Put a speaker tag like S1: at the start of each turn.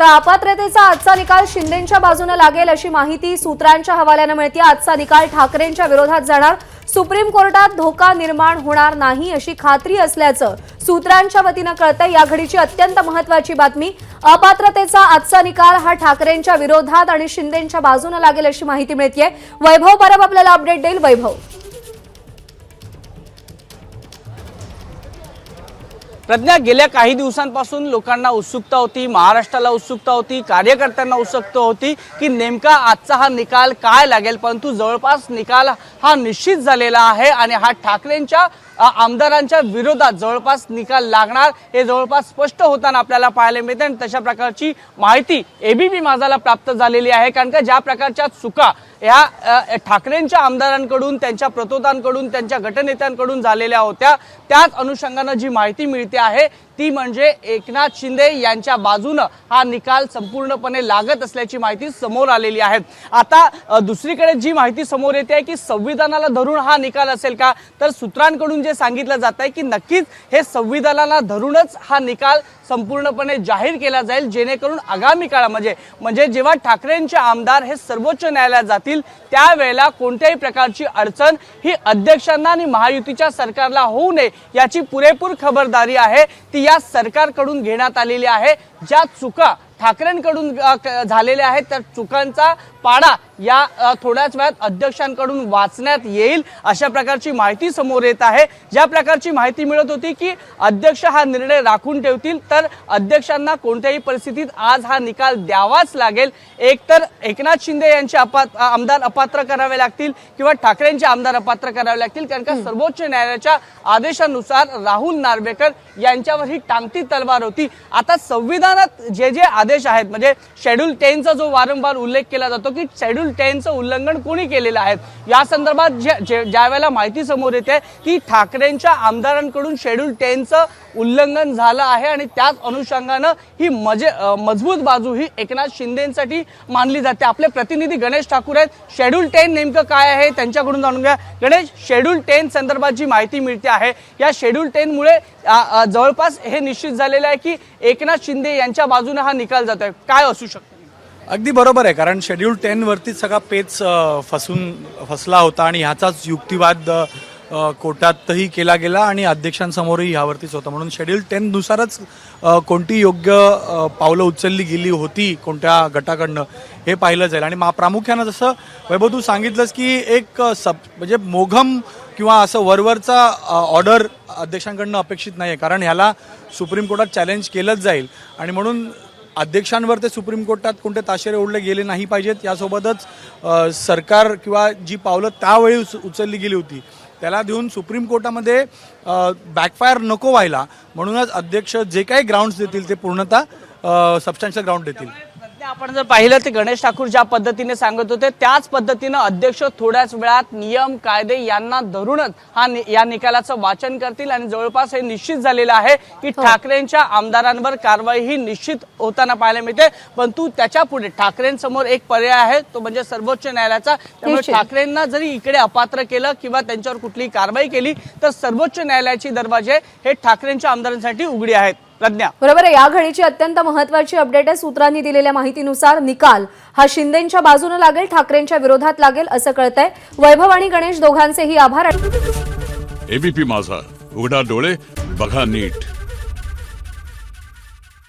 S1: तर अपात्रतेचा आजचा निकाल शिंदेच्या बाजूने लागेल अशी माहिती सूत्रांच्या हवाल्यानं मिळते. आजचा निकाल ठाकरेंच्या विरोधात जाणार. सुप्रीम कोर्टात धोका निर्माण होणार नाही अशी खात्री असल्याचं सूत्रांच्या वतीनं कळतंय. या घडीची अत्यंत महत्वाची बातमी अपात्रतेचा आजचा निकाल हा ठाकरेंच्या विरोधात आणि शिंदेच्या बाजूने लागेल अशी माहिती मिळते वैभव परब आपल्याला अपडेट देईल. वैभव.
S2: प्रज्ञा गेल्या काही दिवसांपासून लोकांना उत्सुकता होती महाराष्ट्राला उत्सुकता होती कार्यकर्त्यांना उत्सुकता होती की नेमका आजचा हा निकाल काय लागेल परंतु जवळपास निकाल हा निश्चित झालेला आहे आणि हा ठाकरेंच्या आमदारांच्या विरोधात जवळपास निकाल लागणार हे जवळपास स्पष्ट होताना आपल्याला पाहायला मिळते. आणि तशा प्रकारची माहिती एबीपी माझाला प्राप्त झालेली आहे कारण का ज्या प्रकारच्या चुका या ठाकरेंच्या आमदारांकडून त्यांच्या प्रतोदांकडून त्यांच्या गटनेत्यांकडून झालेल्या होत्या. त्याच अनुषंगानं जी माहिती मिळते आहे ती म्हणजे एकनाथ शिंदे यांच्या बाजूनं हा निकाल संपूर्णपणे लागत असल्याची माहिती समोर आलेली आहे. आता दुसरीकडे जी माहिती समोर येते आहे की संविधानाला धरून हा निकाल असेल का तर सूत्रांकडून जे सांगितलं जात आहे की नक्कीच हे संविधानाला धरूनच हा निकाल संपूर्णपणे जाहीर केला जाईल जेणेकरून आगामी काळामध्ये म्हणजे, म्हणजे जेव्हा ठाकरेंचे आमदार हे सर्वोच्च न्यायालयात जातील त्यावेळेला कोणत्याही प्रकारची अडचण ही अध्यक्षांना आणि महायुतीच्या सरकारला होऊ नये याची पुरेपूर खबरदारी आहे. ती या सरकारकडून घेण्यात आलेली आहे. ज्या चुका ठाकरेंकडून झालेल्या आहेत त्या चुकांचा पाडा या थोड्याच वेळात अध्यक्षांकडून वाचण्यात येईल अशा प्रकारची माहिती समोर येत आहे. ज्या प्रकारची माहिती मिळत होती की अध्यक्ष हा निर्णय राखून ठेवतील तर अध्यक्षांना कोणत्याही परिस्थितीत आज हा निकाल द्यावाच लागेल. एक तर एकनाथ शिंदे यांचे अपात आमदार अपात्र करावे लागतील किंवा ठाकरेंचे आमदार अपात्र करावे लागतील कारण का सर्वोच्च न्यायालयाच्या आदेशानुसार राहुल नार्वेकर यांच्यावर ही टांगती तलवार होती. आता संविधानात जे जे आदेश आहेत म्हणजे शेड्यूल टेनचा जो वारंवार उल्लेख केला जातो की शेड्यूल टेनचं उल्लंघन कोणी केलेलं आहे? या संदर्भात ज्या जे- ज्या वेळेला माहिती समोर येते की ठाकरेंच्या आमदारांकडून शेड्यूल टेनचं उल्लंघन झालं आहे आणि त्याच अनुषंगानं ही मजे मजबूत बाजू ही एकनाथ शिंदेसाठी मानली जाते. आपले प्रतिनिधी गणेश ठाकूर आहेत. शेड्यूल टेन नेमकं काय आहे त्यांच्याकडून जाणून घ्या. गणेश शेड्यूल टेन संदर्भात जी माहिती मिळते आहे या शेड्यूल टेनमुळे जवळपास हे निश्चित झालेलं आहे की एकनाथ शिंदे यांच्या बाजूने हा निकाल जातोय. काय असू शकतं?
S3: अगदी बरोबर आहे कारण शेड्यूल टेनवरती सगळा पेच फसून फसला होता आणि ह्याचाच युक्तिवाद कोर्टातही केला गेला आणि अध्यक्षांसमोरही ह्यावरतीच होता. म्हणून शेड्यूल टेननुसारच कोणती योग्य पावलं उचलली गेली होती कोणत्या गटाकडनं हे पाहिलं जाईल. आणि मा प्रामुख्यानं जसं वैभव तू सांगितलंस की एक सब म्हणजे मोघम किंवा असं वरवरचा ऑर्डर अध्यक्षांकडनं अपेक्षित नाही आहे कारण ह्याला सुप्रीम कोर्टात चॅलेंज केलंच जाईल. आणि म्हणून अध्यक्षांवर ते सुप्रीम कोर्टात कोणते ताशेरे ओढले गेले नाही पाहिजेत. यासोबतच सरकार किंवा जी पावलं त्यावेळी उच उचलली गेली होती त्याला देऊन सुप्रीम कोर्टामध्ये बॅकफायर नको व्हायला. म्हणूनच अध्यक्ष जे काही ग्राउंड्स देतील ते पूर्णतः सबस्टॅन्शियल ग्राउंड देतील.
S2: आपण जर पाहिलं ते गणेश ठाकूर ज्या पद्धतीने सांगत होते त्याच पद्धतीनं अध्यक्ष थोड्याच वेळात नियम कायदे यांना धरूनच हा या निकालाचं वाचन करतील आणि जवळपास हे निश्चित झालेलं आहे की ठाकरेंच्या आमदारांवर कारवाई ही निश्चित होताना पाहायला मिळते. परंतु त्याच्या पुढे ठाकरेंसमोर एक पर्याय आहे तो म्हणजे सर्वोच्च न्यायालयाचा. त्यामुळे. ठाकरेंना जरी इकडे अपात्र केलं किंवा त्यांच्यावर कुठलीही कारवाई केली तर सर्वोच्च न्यायालयाची दरवाजे हे ठाकरेंच्या आमदारांसाठी उघडी आहेत. प्रज्ञा.
S1: बरोबर आहे या घडीची अत्यंत महत्वाची अपडेट आहे सूत्रांनी दिलेल्या माहितीनुसार निकाल. हा शिंदेच्या बाजूने लागेल ठाकरेंच्या विरोधात लागेल असं कळतंय. वैभव आणि गणेश दोघांचेही आभार.
S4: एबीपी माझा. उघडा डोळे बघा नीट.